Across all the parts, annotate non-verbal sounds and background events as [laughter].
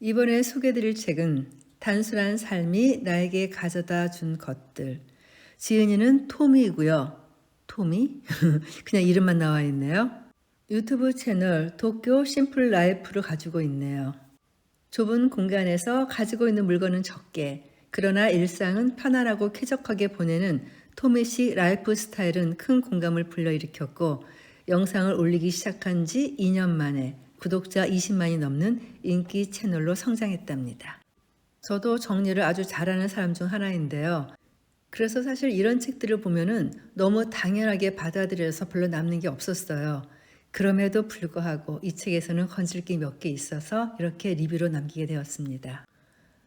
이번에 소개드릴 책은 단순한 삶이 나에게 가져다 준 것들. 지은이는 토미이고요. 토미? [laughs] 그냥 이름만 나와 있네요. 유튜브 채널 도쿄 심플 라이프를 가지고 있네요. 좁은 공간에서 가지고 있는 물건은 적게, 그러나 일상은 편안하고 쾌적하게 보내는 토미 씨 라이프 스타일은 큰 공감을 불러일으켰고, 영상을 올리기 시작한 지 2년 만에 구독자 20만이 넘는 인기 채널로 성장했답니다. 저도 정리를 아주 잘하는 사람 중 하나인데요. 그래서 사실 이런 책들을 보면은 너무 당연하게 받아들여서 별로 남는 게 없었어요. 그럼에도 불구하고 이 책에서는 건질 게 몇 개 있어서 이렇게 리뷰로 남기게 되었습니다.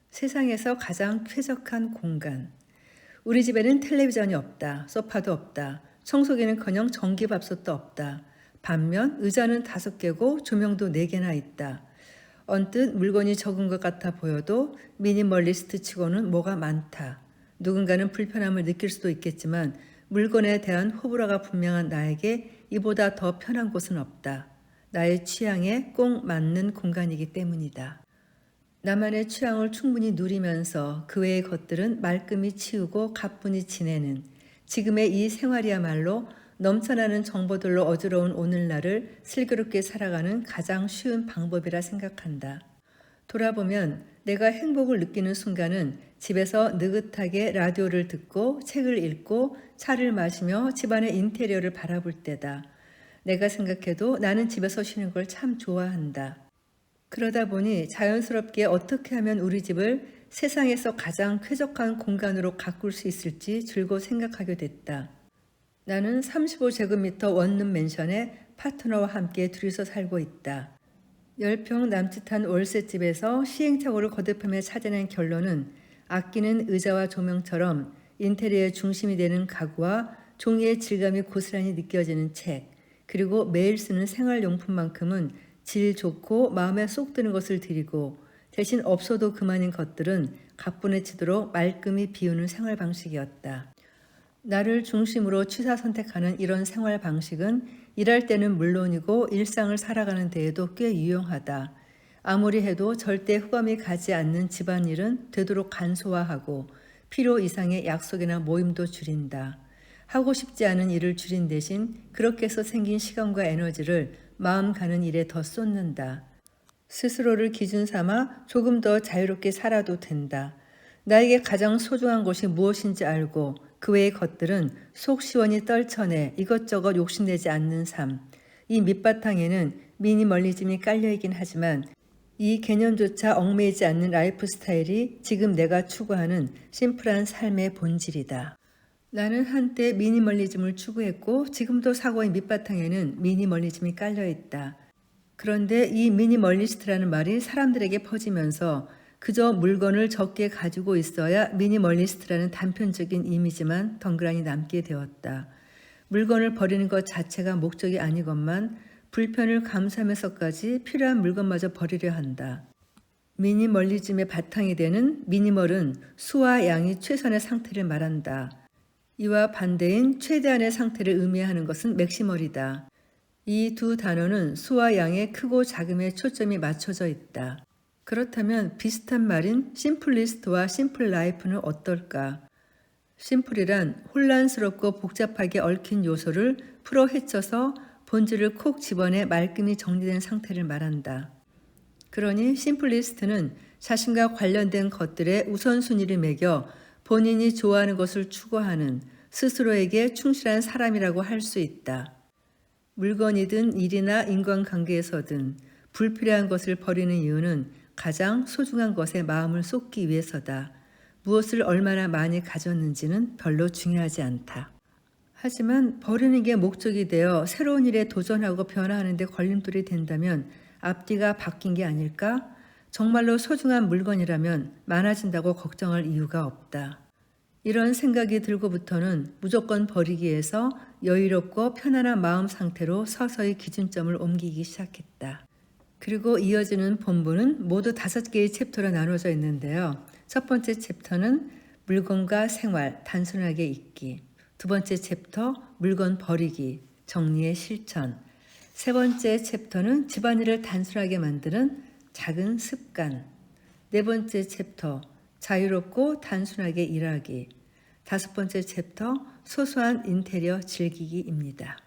세상에서 가장 쾌적한 공간. 우리 집에는 텔레비전이 없다. 소파도 없다. 청소기는커녕 전기밥솥도 없다. 반면 의자는 다섯 개고 조명도 네 개나 있다. 언뜻 물건이 적은 것 같아 보여도 미니멀리스트 치고는 뭐가 많다. 누군가는 불편함을 느낄 수도 있겠지만 물건에 대한 호불호가 분명한 나에게 이보다 더 편한 곳은 없다. 나의 취향에 꼭 맞는 공간이기 때문이다. 나만의 취향을 충분히 누리면서 그 외의 것들은 말끔히 치우고 가뿐히 지내는 지금의 이 생활이야말로 넘쳐나는 정보들로 어지러운 오늘날을 슬기롭게 살아가는 가장 쉬운 방법이라 생각한다. 돌아보면 내가 행복을 느끼는 순간은 집에서 느긋하게 라디오를 듣고 책을 읽고 차를 마시며 집안의 인테리어를 바라볼 때다. 내가 생각해도 나는 집에서 쉬는 걸 참 좋아한다. 그러다 보니 자연스럽게 어떻게 하면 우리 집을 세상에서 가장 쾌적한 공간으로 가꿀 수 있을지 줄곧 생각하게 됐다. 나는 35제곱미터 원룸 맨션에 파트너와 함께 둘이서 살고 있다. 10평 남짓한 월세집에서 시행착오를 거듭하며 찾아낸 결론은 아끼는 의자와 조명처럼 인테리어의 중심이 되는 가구와 종이의 질감이 고스란히 느껴지는 책, 그리고 매일 쓰는 생활용품만큼은 질 좋고 마음에 쏙 드는 것을 드리고 대신 없어도 그만인 것들은 가뿐해지도록 말끔히 비우는 생활 방식이었다. 나를 중심으로 취사 선택하는 이런 생활 방식은 일할 때는 물론이고 일상을 살아가는 데에도 꽤 유용하다. 아무리 해도 절대 후감이 가지 않는 집안일은 되도록 간소화하고 필요 이상의 약속이나 모임도 줄인다. 하고 싶지 않은 일을 줄인 대신 그렇게 해서 생긴 시간과 에너지를 마음 가는 일에 더 쏟는다. 스스로를 기준 삼아 조금 더 자유롭게 살아도 된다. 나에게 가장 소중한 것이 무엇인지 알고 그 외의 것들은 속 시원히 떨쳐내 이것저것 욕심내지 않는 삶. 이 밑바탕에는 미니멀리즘이 깔려있긴 하지만 이 개념조차 얽매이지 않는 라이프 스타일이 지금 내가 추구하는 심플한 삶의 본질이다. 나는 한때 미니멀리즘을 추구했고 지금도 사고의 밑바탕에는 미니멀리즘이 깔려있다. 그런데 이 미니멀리스트라는 말이 사람들에게 퍼지면서 그저 물건을 적게 가지고 있어야 미니멀리스트라는 단편적인 이미지만 덩그러니 남게 되었다. 물건을 버리는 것 자체가 목적이 아니건만 불편을 감수하면서까지 필요한 물건마저 버리려 한다. 미니멀리즘의 바탕이 되는 미니멀은 수와 양이 최선의 상태를 말한다. 이와 반대인 최대한의 상태를 의미하는 것은 맥시멀이다. 이 두 단어는 수와 양의 크고 작음에 초점이 맞춰져 있다. 그렇다면 비슷한 말인 심플리스트와 심플 라이프는 어떨까? 심플이란 혼란스럽고 복잡하게 얽힌 요소를 풀어 헤쳐서 본질을 콕 집어내 말끔히 정리된 상태를 말한다. 그러니 심플리스트는 자신과 관련된 것들의 우선순위를 매겨 본인이 좋아하는 것을 추구하는 스스로에게 충실한 사람이라고 할 수 있다. 물건이든 일이나 인간관계에서든 불필요한 것을 버리는 이유는 가장 소중한 것에 마음을 쏟기 위해서다. 무엇을 얼마나 많이 가졌는지는 별로 중요하지 않다. 하지만 버리는 게 목적이 되어 새로운 일에 도전하고 변화하는데 걸림돌이 된다면 앞뒤가 바뀐 게 아닐까? 정말로 소중한 물건이라면 많아진다고 걱정할 이유가 없다. 이런 생각이 들고부터는 무조건 버리기에서 여유롭고 편안한 마음 상태로 서서히 기준점을 옮기기 시작했다. 그리고 이어지는 본문은 모두 다섯 개의 챕터로 나눠져 있는데요. 첫 번째 챕터는 물건과 생활, 단순하게 있기. 두 번째 챕터, 물건 버리기, 정리의 실천. 세 번째 챕터는 집안일을 단순하게 만드는 작은 습관. 네 번째 챕터 자유롭고 단순하게 일하기. 다섯 번째 챕터 소소한 인테리어 즐기기입니다.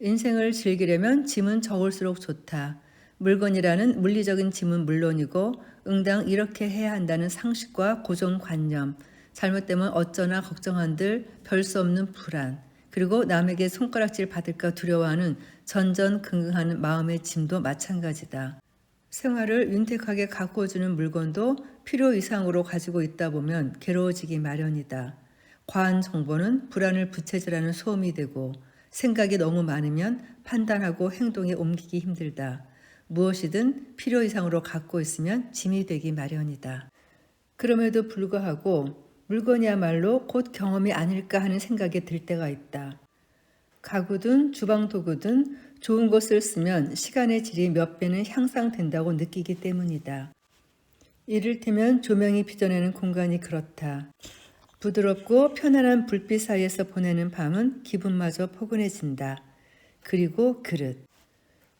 인생을 즐기려면 짐은 적을수록 좋다. 물건이라는 물리적인 짐은 물론이고 응당 이렇게 해야 한다는 상식과 고정관념, 잘못되면 어쩌나 걱정한들 별 수 없는 불안, 그리고 남에게 손가락질 받을까 두려워하는 전전긍긍하는 마음의 짐도 마찬가지다. 생활을 윤택하게 가꾸어주는 물건도 필요 이상으로 가지고 있다 보면 괴로워지기 마련이다. 과한 정보는 불안을 부채질하는 소음이 되고 생각이 너무 많으면 판단하고 행동에 옮기기 힘들다. 무엇이든 필요 이상으로 갖고 있으면 짐이 되기 마련이다. 그럼에도 불구하고 물건이야말로 곧 경험이 아닐까 하는 생각이 들 때가 있다. 가구든 주방 도구든 좋은 것을 쓰면 시간의 질이 몇 배는 향상된다고 느끼기 때문이다. 이를테면 조명이 빚어내는 공간이 그렇다. 부드럽고 편안한 불빛 사이에서 보내는 밤은 기분마저 포근해진다. 그리고 그릇.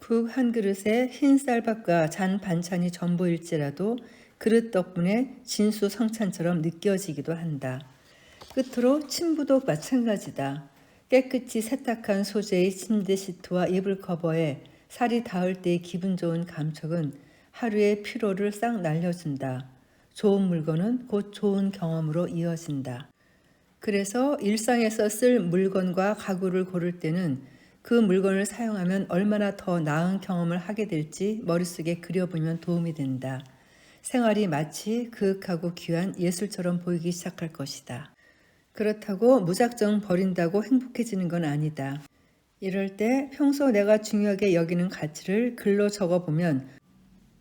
국 한 그릇에 흰 쌀밥과 잔 반찬이 전부일지라도 그릇 덕분에 진수성찬처럼 느껴지기도 한다. 끝으로 침부도 마찬가지다. 깨끗이 세탁한 소재의 침대 시트와 이불 커버에 살이 닿을 때의 기분 좋은 감촉은 하루의 피로를 싹 날려준다. 좋은 물건은 곧 좋은 경험으로 이어진다. 그래서 일상에서 쓸 물건과 가구를 고를 때는 그 물건을 사용하면 얼마나 더 나은 경험을 하게 될지 머릿속에 그려보면 도움이 된다. 생활이 마치 그윽하고 귀한 예술처럼 보이기 시작할 것이다. 그렇다고 무작정 버린다고 행복해지는 건 아니다. 이럴 때 평소 내가 중요하게 여기는 가치를 글로 적어보면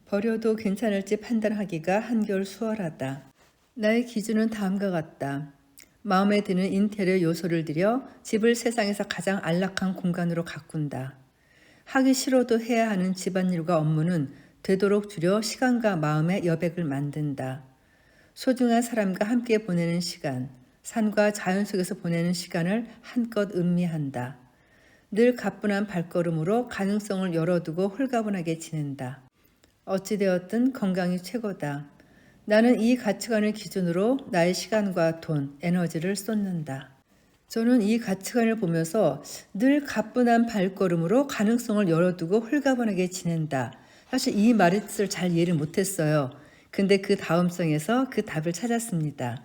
버려도 괜찮을지 판단하기가 한결 수월하다. 나의 기준은 다음과 같다. 마음에 드는 인테리어 요소를 들여 집을 세상에서 가장 안락한 공간으로 가꾼다. 하기 싫어도 해야 하는 집안일과 업무는 되도록 줄여 시간과 마음의 여백을 만든다. 소중한 사람과 함께 보내는 시간, 산과 자연 속에서 보내는 시간을 한껏 음미한다. 늘 가뿐한 발걸음으로 가능성을 열어두고 홀가분하게 지낸다. 어찌되었든 건강이 최고다. 나는 이 가치관을 기준으로 나의 시간과 돈, 에너지를 쏟는다. 저는 이 가치관을 보면서 늘 가뿐한 발걸음으로 가능성을 열어두고 홀가분하게 지낸다. 사실 이 말을 잘 이해를 못했어요. 근데 그 다음성에서 그 답을 찾았습니다.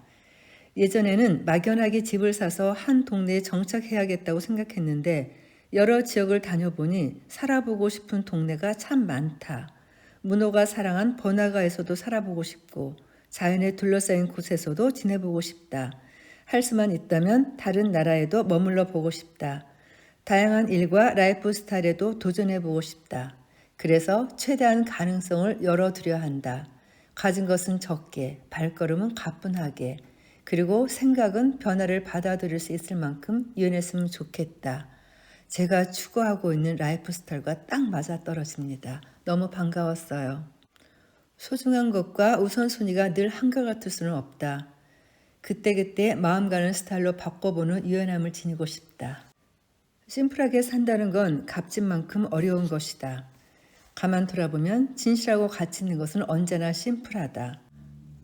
예전에는 막연하게 집을 사서 한 동네에 정착해야겠다고 생각했는데 여러 지역을 다녀보니 살아보고 싶은 동네가 참 많다. 문호가 사랑한 번화가에서도 살아보고 싶고 자연에 둘러싸인 곳에서도 지내보고 싶다. 할 수만 있다면 다른 나라에도 머물러 보고 싶다. 다양한 일과 라이프 스타일에도 도전해 보고 싶다. 그래서 최대한 가능성을 열어두려 한다. 가진 것은 적게, 발걸음은 가뿐하게, 그리고 생각은 변화를 받아들일 수 있을 만큼 유연했으면 좋겠다. 제가 추구하고 있는 라이프 스타일과 딱 맞아 떨어집니다. 너무 반가웠어요. 소중한 것과 우선순위가 늘 한결같을 수는 없다. 그때그때 마음 가는 스타일로 바꿔보는 유연함을 지니고 싶다. 심플하게 산다는 건 값진 만큼 어려운 것이다. 가만 돌아보면 진실하고 가치 있는 것은 언제나 심플하다.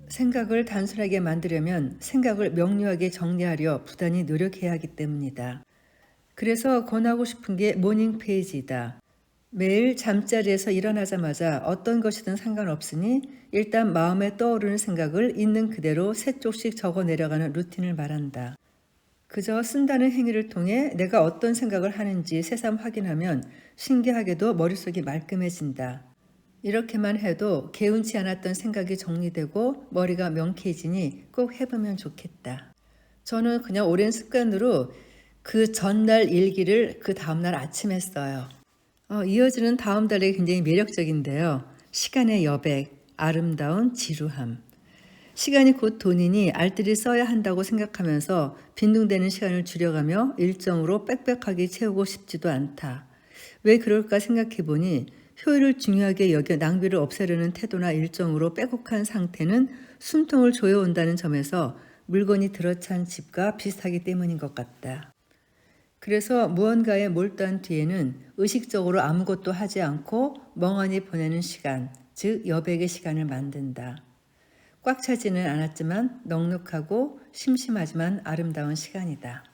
생각을 단순하게 만들려면 생각을 명료하게 정리하려 부단히 노력해야 하기 때문이다. 그래서 권하고 싶은 게 모닝 페이지다. 매일 잠자리에서 일어나자마자 어떤 것이든 상관없으니 일단 마음에 떠오르는 생각을 있는 그대로 세 쪽씩 적어 내려가는 루틴을 말한다. 그저 쓴다는 행위를 통해 내가 어떤 생각을 하는지 새삼 확인하면 신기하게도 머릿속이 말끔해진다. 이렇게만 해도 개운치 않았던 생각이 정리되고 머리가 명쾌해지니 꼭 해보면 좋겠다. 저는 그냥 오랜 습관으로 그 전날 일기를 그 다음날 아침에 써요. 어, 이어지는 다음 달이 굉장히 매력적인데요. 시간의 여백, 아름다운 지루함. 시간이 곧 돈이니 알뜰히 써야 한다고 생각하면서 빈둥대는 시간을 줄여가며 일정으로 빽빽하게 채우고 싶지도 않다. 왜 그럴까 생각해 보니 효율을 중요하게 여겨 낭비를 없애려는 태도나 일정으로 빼곡한 상태는 숨통을 조여온다는 점에서 물건이 들어찬 집과 비슷하기 때문인 것 같다. 그래서 무언가에 몰두한 뒤에는 의식적으로 아무것도 하지 않고 멍하니 보내는 시간, 즉 여백의 시간을 만든다. 꽉 차지는 않았지만 넉넉하고 심심하지만 아름다운 시간이다.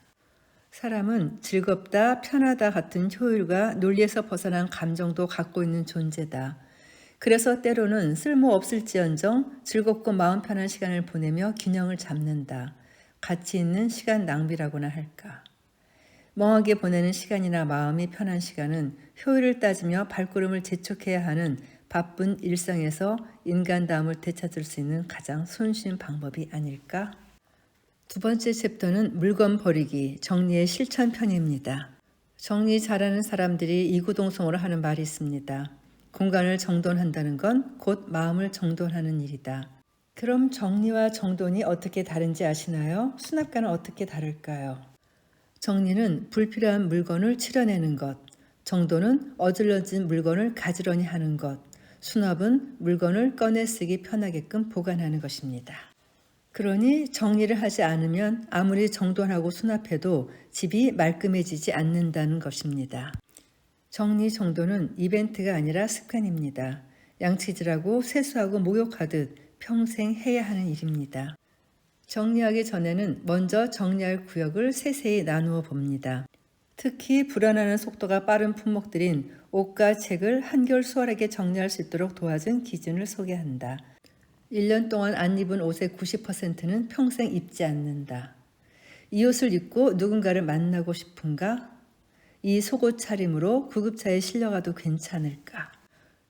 사람은 즐겁다, 편하다 같은 효율과 논리에서 벗어난 감정도 갖고 있는 존재다. 그래서 때로는 쓸모 없을지언정 즐겁고 마음 편한 시간을 보내며 균형을 잡는다. 가치 있는 시간 낭비라고나 할까. 멍하게 보내는 시간이나 마음이 편한 시간은 효율을 따지며 발걸음을 재촉해야 하는 바쁜 일상에서 인간다움을 되찾을 수 있는 가장 손쉬운 방법이 아닐까? 두 번째 챕터는 물건 버리기, 정리의 실천 편입니다. 정리 잘하는 사람들이 이구동성으로 하는 말이 있습니다. 공간을 정돈한다는 건 곧 마음을 정돈하는 일이다. 그럼 정리와 정돈이 어떻게 다른지 아시나요? 수납과는 어떻게 다를까요? 정리는 불필요한 물건을 치러내는 것, 정돈은 어질러진 물건을 가지런히 하는 것, 수납은 물건을 꺼내 쓰기 편하게끔 보관하는 것입니다. 그러니 정리를 하지 않으면 아무리 정돈하고 수납해도 집이 말끔해지지 않는다는 것입니다. 정리 정돈은 이벤트가 아니라 습관입니다. 양치질하고 세수하고 목욕하듯 평생 해야 하는 일입니다. 정리하기 전에는 먼저 정리할 구역을 세세히 나누어 봅니다. 특히 불안하는 속도가 빠른 품목들인 옷과 책을 한결 수월하게 정리할 수 있도록 도와준 기준을 소개한다. 1년 동안 안 입은 옷의 90%는 평생 입지 않는다. 이 옷을 입고 누군가를 만나고 싶은가? 이 속옷 차림으로 구급차에 실려가도 괜찮을까?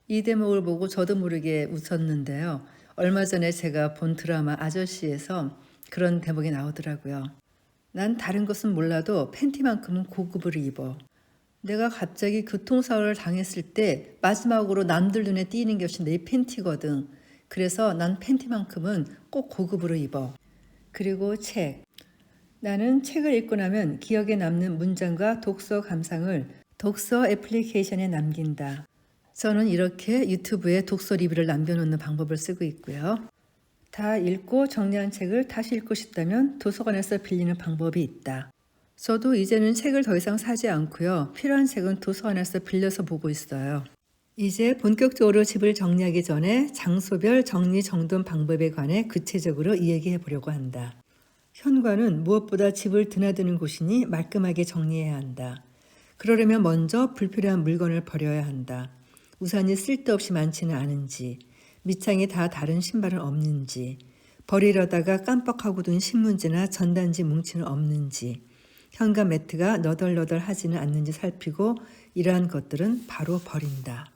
이 대목을 보고 저도 모르게 웃었는데요. 얼마 전에 제가 본 드라마 아저씨에서 그런 대목이 나오더라고요. 난 다른 것은 몰라도 팬티만큼은 고급을 입어. 내가 갑자기 교통사고를 당했을 때 마지막으로 남들 눈에 띄는 것이 내 팬티거든. 그래서 난 팬티만큼은 꼭 고급으로 입어. 그리고 책. 나는 책을 읽고 나면 기억에 남는 문장과 독서 감상을 독서 애플리케이션에 남긴다. 저는 이렇게 유튜브에 독서 리뷰를 남겨놓는 방법을 쓰고 있고요. 다 읽고 정리한 책을 다시 읽고 싶다면 도서관에서 빌리는 방법이 있다. 저도 이제는 책을 더 이상 사지 않고요. 필요한 책은 도서관에서 빌려서 보고 있어요. 이제 본격적으로 집을 정리하기 전에 장소별 정리 정돈 방법에 관해 구체적으로 이야기해 보려고 한다. 현관은 무엇보다 집을 드나드는 곳이니 말끔하게 정리해야 한다. 그러려면 먼저 불필요한 물건을 버려야 한다. 우산이 쓸데없이 많지는 않은지, 밑창에 다 다른 신발은 없는지, 버리려다가 깜빡하고 둔 신문지나 전단지 뭉치는 없는지, 현관 매트가 너덜너덜 하지는 않는지 살피고 이러한 것들은 바로 버린다.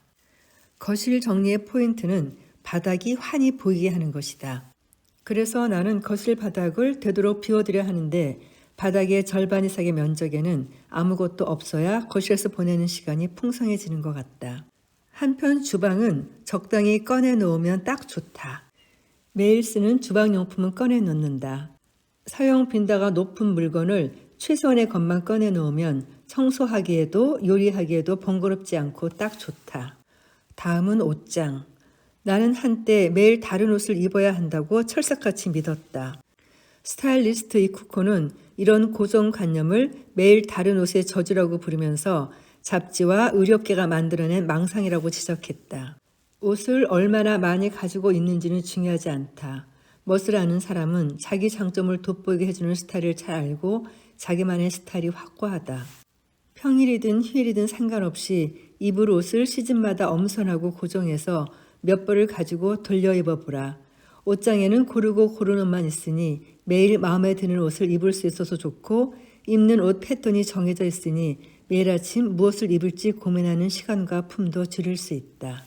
거실 정리의 포인트는 바닥이 환히 보이게 하는 것이다. 그래서 나는 거실 바닥을 되도록 비워드려 하는데 바닥의 절반 이상의 면적에는 아무것도 없어야 거실에서 보내는 시간이 풍성해지는 것 같다. 한편 주방은 적당히 꺼내 놓으면 딱 좋다. 매일 쓰는 주방용품은 꺼내 놓는다. 사용 빈도가 높은 물건을 최소한의 것만 꺼내 놓으면 청소하기에도 요리하기에도 번거롭지 않고 딱 좋다. 다음은 옷장. 나는 한때 매일 다른 옷을 입어야 한다고 철석같이 믿었다. 스타일리스트 이쿠코는 이런 고정관념을 매일 다른 옷의 저주라고 부르면서 잡지와 의료계가 만들어낸 망상이라고 지적했다. 옷을 얼마나 많이 가지고 있는지는 중요하지 않다. 멋을 아는 사람은 자기 장점을 돋보이게 해주는 스타일을 잘 알고 자기만의 스타일이 확고하다. 평일이든 휴일이든 상관없이 입을 옷을 시즌마다 엄선하고 고정해서 몇 벌을 가지고 돌려 입어보라. 옷장에는 고르고 고른 옷만 있으니 매일 마음에 드는 옷을 입을 수 있어서 좋고 입는 옷 패턴이 정해져 있으니 매일 아침 무엇을 입을지 고민하는 시간과 품도 줄일 수 있다.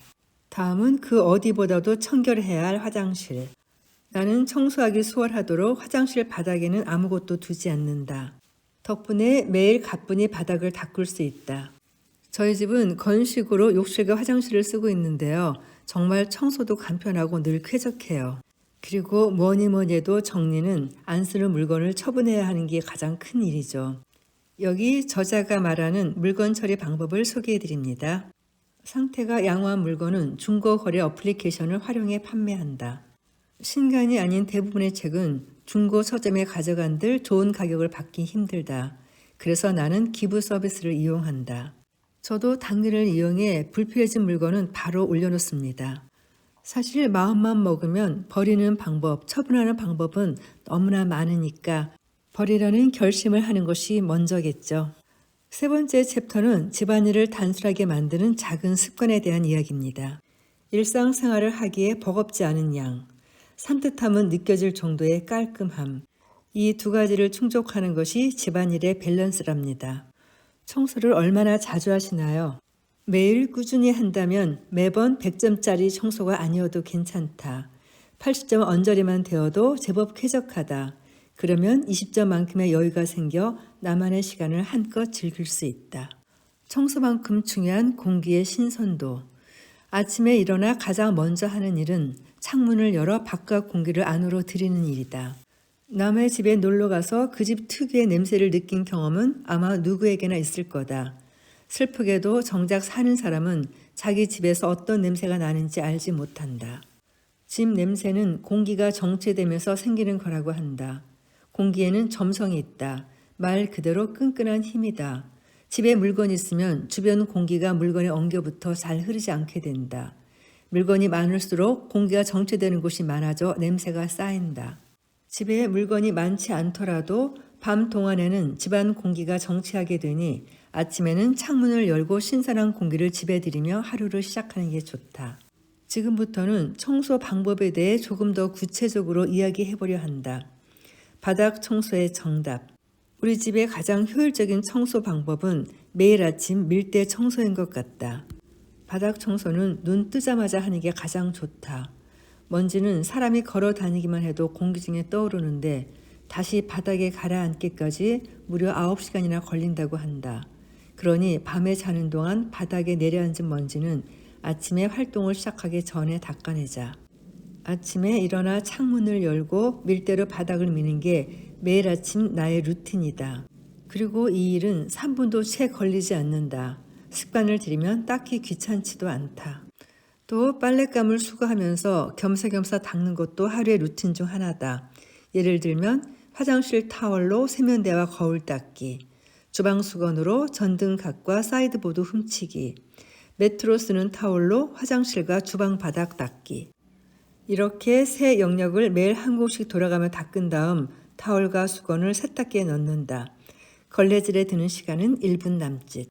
다음은 그 어디보다도 청결해야 할 화장실. 나는 청소하기 수월하도록 화장실 바닥에는 아무것도 두지 않는다. 덕분에 매일 가뿐히 바닥을 닦을 수 있다. 저희 집은 건식으로 욕실과 화장실을 쓰고 있는데요. 정말 청소도 간편하고 늘 쾌적해요. 그리고 뭐니 뭐니 해도 정리는 안 쓰는 물건을 처분해야 하는 게 가장 큰 일이죠. 여기 저자가 말하는 물건 처리 방법을 소개해 드립니다. 상태가 양호한 물건은 중고 거래 어플리케이션을 활용해 판매한다. 신간이 아닌 대부분의 책은 중고 서점에 가져간들 좋은 가격을 받기 힘들다. 그래서 나는 기부 서비스를 이용한다. 저도 당근을 이용해 불필요해진 물건은 바로 올려놓습니다. 사실 마음만 먹으면 버리는 방법, 처분하는 방법은 너무나 많으니까 버리려는 결심을 하는 것이 먼저겠죠. 세 번째 챕터는 집안일을 단순하게 만드는 작은 습관에 대한 이야기입니다. 일상생활을 하기에 버겁지 않은 양, 산뜻함은 느껴질 정도의 깔끔함, 이 두 가지를 충족하는 것이 집안일의 밸런스랍니다. 청소를 얼마나 자주 하시나요? 매일 꾸준히 한다면 매번 100점짜리 청소가 아니어도 괜찮다. 80점 언저리만 되어도 제법 쾌적하다. 그러면 20점만큼의 여유가 생겨 나만의 시간을 한껏 즐길 수 있다. 청소만큼 중요한 공기의 신선도. 아침에 일어나 가장 먼저 하는 일은 창문을 열어 바깥 공기를 안으로 들이는 일이다. 남의 집에 놀러 가서 그 집 특유의 냄새를 느낀 경험은 아마 누구에게나 있을 거다. 슬프게도 정작 사는 사람은 자기 집에서 어떤 냄새가 나는지 알지 못한다. 집 냄새는 공기가 정체되면서 생기는 거라고 한다. 공기에는 점성이 있다. 말 그대로 끈끈한 힘이다. 집에 물건이 있으면 주변 공기가 물건에 엉겨붙어 잘 흐르지 않게 된다. 물건이 많을수록 공기가 정체되는 곳이 많아져 냄새가 쌓인다. 집에 물건이 많지 않더라도 밤 동안에는 집안 공기가 정체하게 되니 아침에는 창문을 열고 신선한 공기를 집에 들이며 하루를 시작하는 게 좋다. 지금부터는 청소 방법에 대해 조금 더 구체적으로 이야기해 보려 한다. 바닥 청소의 정답. 우리 집의 가장 효율적인 청소 방법은 매일 아침 밀대 청소인 것 같다. 바닥 청소는 눈 뜨자마자 하는 게 가장 좋다. 먼지는 사람이 걸어 다니기만 해도 공기 중에 떠오르는데 다시 바닥에 가라앉기까지 무려 9시간이나 걸린다고 한다. 그러니 밤에 자는 동안 바닥에 내려앉은 먼지는 아침에 활동을 시작하기 전에 닦아내자. 아침에 일어나 창문을 열고 밀대로 바닥을 미는 게 매일 아침 나의 루틴이다. 그리고 이 일은 3분도 채 걸리지 않는다. 습관을 들이면 딱히 귀찮지도 않다. 또 빨랫감을 수거하면서 겸사겸사 닦는 것도 하루의 루틴 중 하나다. 예를 들면 화장실 타월로 세면대와 거울 닦기, 주방 수건으로 전등각과 사이드보드 훔치기, 매트로 쓰는 타월로 화장실과 주방 바닥 닦기. 이렇게 새 영역을 매일 한 곳씩 돌아가며 닦은 다음 타월과 수건을 세탁기에 넣는다. 걸레질에 드는 시간은 1분 남짓.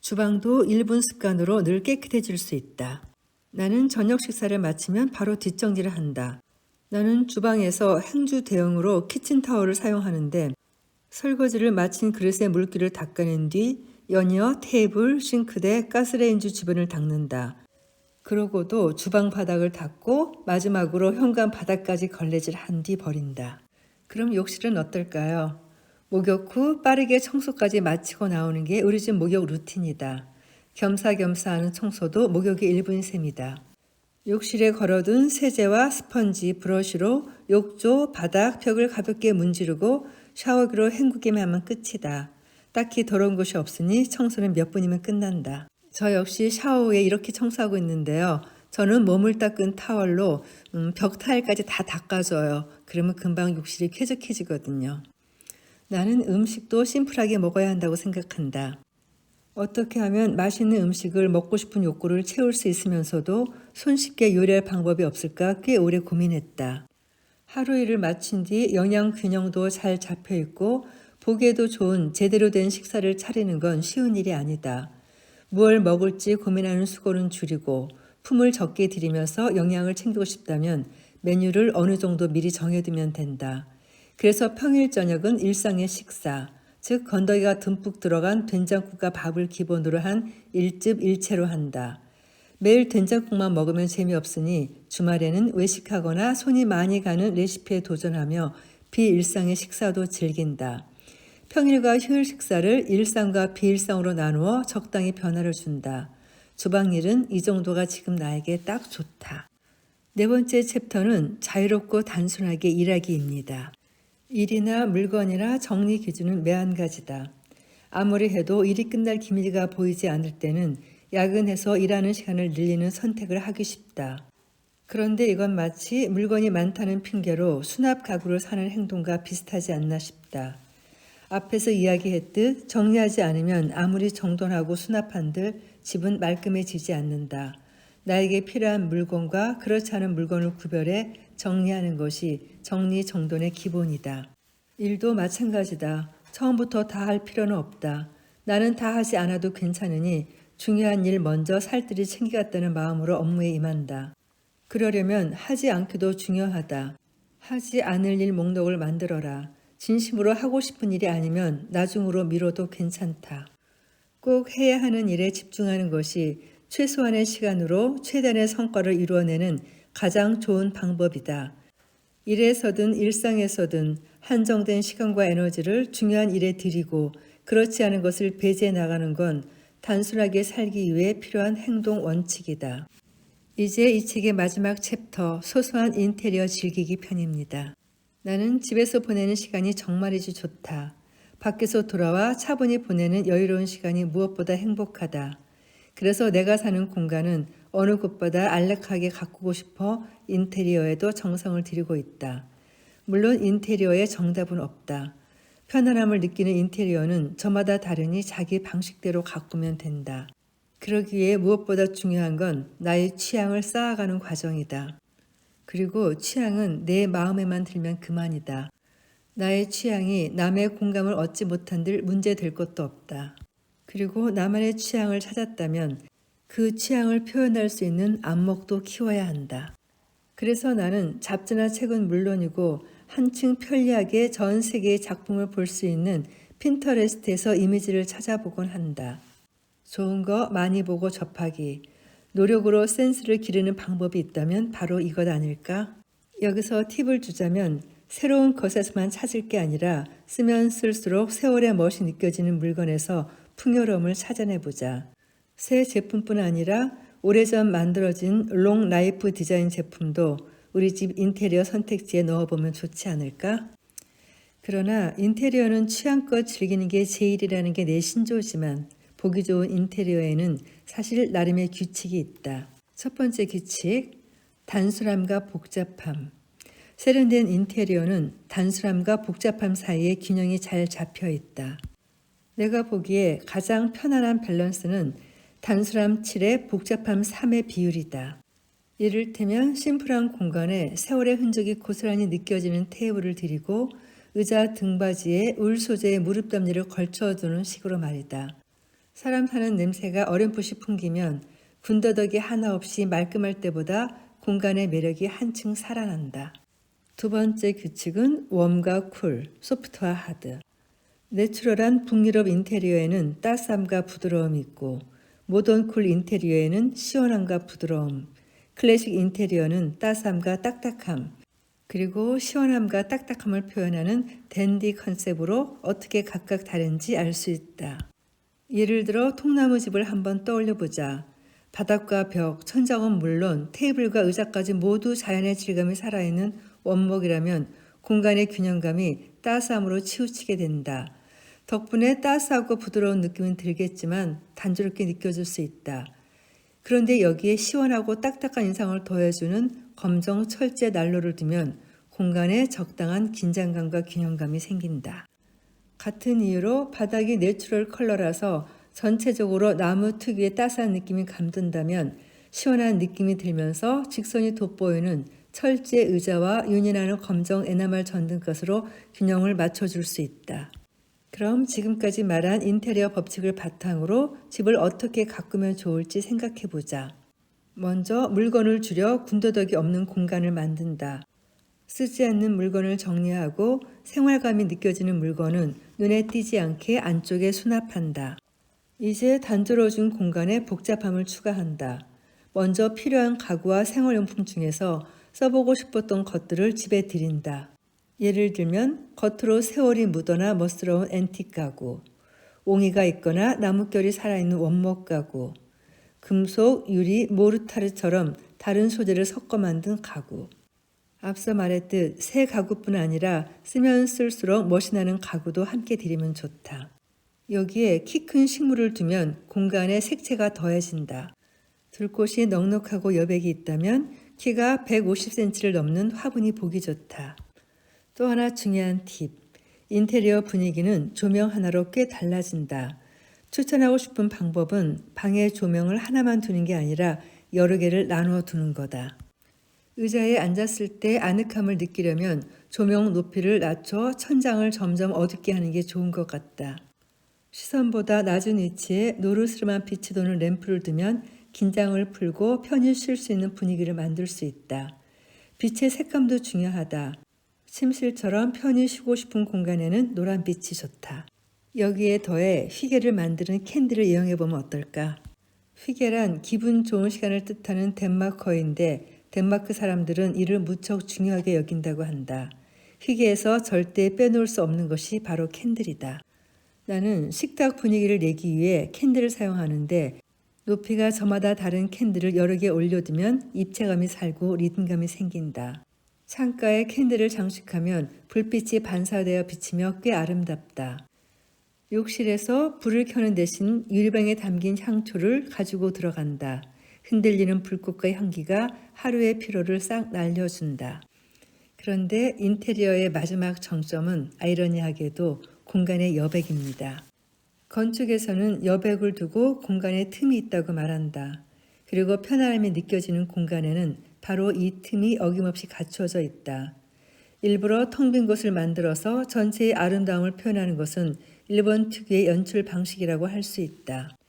주방도 1분 습관으로 늘 깨끗해질 수 있다. 나는 저녁 식사를 마치면 바로 뒷정리를 한다. 나는 주방에서 행주 대용으로 키친타월을 사용하는데 설거지를 마친 그릇에 물기를 닦아낸 뒤 연이어 테이블, 싱크대, 가스레인지 주변을 닦는다. 그러고도 주방 바닥을 닦고 마지막으로 현관 바닥까지 걸레질 한 뒤 버린다. 그럼 욕실은 어떨까요? 목욕 후 빠르게 청소까지 마치고 나오는 게 우리 집 목욕 루틴이다. 겸사겸사 하는 청소도 목욕이 일부인 셈이다. 욕실에 걸어둔 세제와 스펀지, 브러쉬로 욕조, 바닥, 벽을 가볍게 문지르고 샤워기로 헹구기만 하면 끝이다. 딱히 더러운 곳이 없으니 청소는 몇 분이면 끝난다. 저 역시 샤워 후에 이렇게 청소하고 있는데요. 저는 몸을 닦은 타월로 음, 벽 타일까지 다 닦아줘요. 그러면 금방 욕실이 쾌적해지거든요. 나는 음식도 심플하게 먹어야 한다고 생각한다. 어떻게 하면 맛있는 음식을 먹고 싶은 욕구를 채울 수 있으면서도 손쉽게 요리할 방법이 없을까 꽤 오래 고민했다. 하루 일을 마친 뒤 영양 균형도 잘 잡혀 있고 보기에도 좋은 제대로 된 식사를 차리는 건 쉬운 일이 아니다. 무얼 먹을지 고민하는 수고는 줄이고 품을 적게 들이면서 영양을 챙기고 싶다면 메뉴를 어느 정도 미리 정해두면 된다. 그래서 평일 저녁은 일상의 식사, 즉 건더기가 듬뿍 들어간 된장국과 밥을 기본으로 한 일즙 일체로 한다. 매일 된장국만 먹으면 재미없으니 주말에는 외식하거나 손이 많이 가는 레시피에 도전하며 비일상의 식사도 즐긴다. 평일과 휴일 식사를 일상과 비일상으로 나누어 적당히 변화를 준다. 주방일은 이 정도가 지금 나에게 딱 좋다. 네 번째 챕터는 자유롭고 단순하게 일하기입니다. 일이나 물건이나 정리 기준은 매한 가지다. 아무리 해도 일이 끝날 기미가 보이지 않을 때는 야근해서 일하는 시간을 늘리는 선택을 하기 쉽다. 그런데 이건 마치 물건이 많다는 핑계로 수납 가구를 사는 행동과 비슷하지 않나 싶다. 앞에서 이야기했듯 정리하지 않으면 아무리 정돈하고 수납한들 집은 말끔해지지 않는다. 나에게 필요한 물건과 그렇지 않은 물건을 구별해 정리하는 것이 정리 정돈의 기본이다. 일도 마찬가지다. 처음부터 다 할 필요는 없다. 나는 다 하지 않아도 괜찮으니 중요한 일 먼저 살뜰히 챙기겠다는 마음으로 업무에 임한다. 그러려면 하지 않기도 중요하다. 하지 않을 일 목록을 만들어라. 진심으로 하고 싶은 일이 아니면 나중으로 미뤄도 괜찮다. 꼭 해야 하는 일에 집중하는 것이 최소한의 시간으로 최단의 성과를 이루어내는 가장 좋은 방법이다. 일에서든 일상에서든 한정된 시간과 에너지를 중요한 일에 들이고 그렇지 않은 것을 배제해 나가는 건 단순하게 살기 위해 필요한 행동 원칙이다. 이제 이 책의 마지막 챕터 소소한 인테리어 즐기기 편입니다. 나는 집에서 보내는 시간이 정말이지 좋다. 밖에서 돌아와 차분히 보내는 여유로운 시간이 무엇보다 행복하다. 그래서 내가 사는 공간은 어느 곳보다 안락하게 가꾸고 싶어 인테리어에도 정성을 들이고 있다. 물론 인테리어에 정답은 없다. 편안함을 느끼는 인테리어는 저마다 다르니 자기 방식대로 가꾸면 된다. 그러기 위해 무엇보다 중요한 건 나의 취향을 쌓아가는 과정이다. 그리고 취향은 내 마음에만 들면 그만이다. 나의 취향이 남의 공감을 얻지 못한들 문제될 것도 없다. 그리고 나만의 취향을 찾았다면 그 취향을 표현할 수 있는 안목도 키워야 한다. 그래서 나는 잡지나 책은 물론이고 한층 편리하게 전 세계의 작품을 볼 수 있는 핀터레스트에서 이미지를 찾아보곤 한다. 좋은 거 많이 보고 접하기. 노력으로 센스를 기르는 방법이 있다면 바로 이것 아닐까? 여기서 팁을 주자면 새로운 것에서만 찾을 게 아니라 쓰면 쓸수록 세월의 멋이 느껴지는 물건에서 풍요로움을 찾아내보자. 새 제품뿐 아니라 오래전 만들어진 롱 라이프 디자인 제품도 우리 집 인테리어 선택지에 넣어보면 좋지 않을까? 그러나 인테리어는 취향껏 즐기는 게 제일이라는 게 내 신조지만 보기 좋은 인테리어에는 사실 나름의 규칙이 있다. 첫 번째 규칙, 단순함과 복잡함. 세련된 인테리어는 단순함과 복잡함 사이에 균형이 잘 잡혀 있다. 내가 보기에 가장 편안한 밸런스는 단순함 7에 복잡함 3의 비율이다. 이를테면 심플한 공간에 세월의 흔적이 고스란히 느껴지는 테이블을 들이고 의자 등받이에 울 소재의 무릎 덤니를 걸쳐두는 식으로 말이다. 사람 사는 냄새가 어렴풋이 풍기면 군더더기 하나 없이 말끔할 때보다 공간의 매력이 한층 살아난다. 두 번째 규칙은 웜과 쿨, 소프트와 하드. 내추럴한 북유럽 인테리어에는 따스함과 부드러움이 있고 모던 쿨 인테리어에는 시원함과 부드러움, 클래식 인테리어는 따스함과 딱딱함, 그리고 시원함과 딱딱함을 표현하는 댄디 컨셉으로 어떻게 각각 다른지 알 수 있다. 예를 들어 통나무 집을 한번 떠올려 보자. 바닥과 벽, 천장은 물론 테이블과 의자까지 모두 자연의 질감이 살아있는 원목이라면 공간의 균형감이 따스함으로 치우치게 된다. 덕분에 따스하고 부드러운 느낌은 들겠지만 단조롭게 느껴질 수 있다. 그런데 여기에 시원하고 딱딱한 인상을 더해주는 검정 철제 난로를 두면 공간에 적당한 긴장감과 균형감이 생긴다. 같은 이유로 바닥이 내추럴 컬러라서 전체적으로 나무 특유의 따스한 느낌이 감돈다면 시원한 느낌이 들면서 직선이 돋보이는 철제 의자와 윤인하는 검정 에나멜 전등 것으로 균형을 맞춰줄 수 있다. 그럼 지금까지 말한 인테리어 법칙을 바탕으로 집을 어떻게 가꾸면 좋을지 생각해 보자. 먼저 물건을 줄여 군더더기 없는 공간을 만든다. 쓰지 않는 물건을 정리하고 생활감이 느껴지는 물건은 눈에 띄지 않게 안쪽에 수납한다. 이제 단조로워진 공간에 복잡함을 추가한다. 먼저 필요한 가구와 생활용품 중에서 써보고 싶었던 것들을 집에 들인다. 예를 들면 겉으로 세월이 묻어나 멋스러운 앤틱 가구, 옹이가 있거나 나뭇결이 살아있는 원목 가구, 금속, 유리, 모르타르처럼 다른 소재를 섞어 만든 가구. 앞서 말했듯 새 가구뿐 아니라 쓰면 쓸수록 멋이 나는 가구도 함께 드리면 좋다. 여기에 키 큰 식물을 두면 공간에 색채가 더해진다. 둘 곳이 넉넉하고 여백이 있다면 키가 150cm를 넘는 화분이 보기 좋다. 또 하나 중요한 팁. 인테리어 분위기는 조명 하나로 꽤 달라진다. 추천하고 싶은 방법은 방에 조명을 하나만 두는 게 아니라 여러 개를 나누어 두는 거다. 의자에 앉았을 때 아늑함을 느끼려면 조명 높이를 낮춰 천장을 점점 어둡게 하는 게 좋은 것 같다. 시선보다 낮은 위치에 노르스름한 빛이 도는 램프를 두면 긴장을 풀고 편히 쉴 수 있는 분위기를 만들 수 있다. 빛의 색감도 중요하다. 침실처럼 편히 쉬고 싶은 공간에는 노란 빛이 좋다. 여기에 더해 휘게를 만드는 캔디를 이용해 보면 어떨까? 휘게란 기분 좋은 시간을 뜻하는 덴마커인데 덴마크 사람들은 이를 무척 중요하게 여긴다고 한다. 휘게에서 절대 빼놓을 수 없는 것이 바로 캔들이다. 나는 식탁 분위기를 내기 위해 캔들을 사용하는데 높이가 저마다 다른 캔들을 여러 개 올려두면 입체감이 살고 리듬감이 생긴다. 창가에 캔들을 장식하면 불빛이 반사되어 비치며 꽤 아름답다. 욕실에서 불을 켜는 대신 유리병에 담긴 향초를 가지고 들어간다. 흔들리는 불꽃과 향기가 하루의 피로를 싹 날려준다. 그런데 인테리어의 마지막 정점은 아이러니하게도 공간의 여백입니다. 건축에서는 여백을 두고 공간에 틈이 있다고 말한다. 그리고 편안함이 느껴지는 공간에는 바로 이 틈이 어김없이 갖추어져 있다. 일부러 텅 빈 곳을 만들어서 전체의 아름다움을 표현하는 것은 일본 특유의 연출 방식이라고 할 수 있다.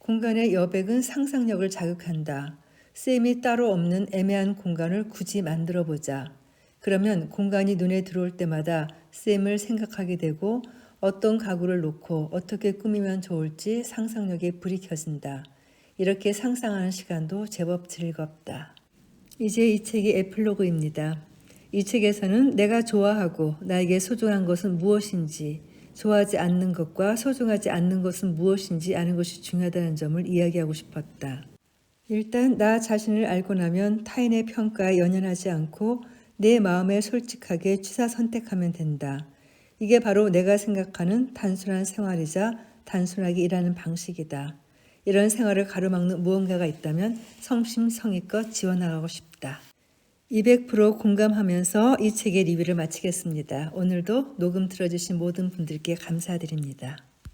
공간의 여백은 상상력을 자극한다. 쌤이 따로 없는 애매한 공간을 굳이 만들어 보자. 그러면 공간이 눈에 들어올 때마다 쌤을 생각하게 되고 어떤 가구를 놓고 어떻게 꾸미면 좋을지 상상력에 불이 켜진다. 이렇게 상상하는 시간도 제법 즐겁다. 이제 이 책이 에필로그입니다. 이 책에서는 내가 좋아하고 나에게 소중한 것은 무엇인지, 좋아하지 않는 것과 소중하지 않는 것은 무엇인지 아는 것이 중요하다는 점을 이야기하고 싶었다. 일단 나 자신을 알고 나면 타인의 평가에 연연하지 않고 내 마음에 솔직하게 취사 선택하면 된다. 이게 바로 내가 생각하는 단순한 생활이자 단순하게 일하는 방식이다. 이런 생활을 가로막는 무언가가 있다면 성심성의껏 지원하고 싶다. 200% 공감하면서 이 책의 리뷰를 마치겠습니다. 오늘도 녹음 들어주신 모든 분들께 감사드립니다.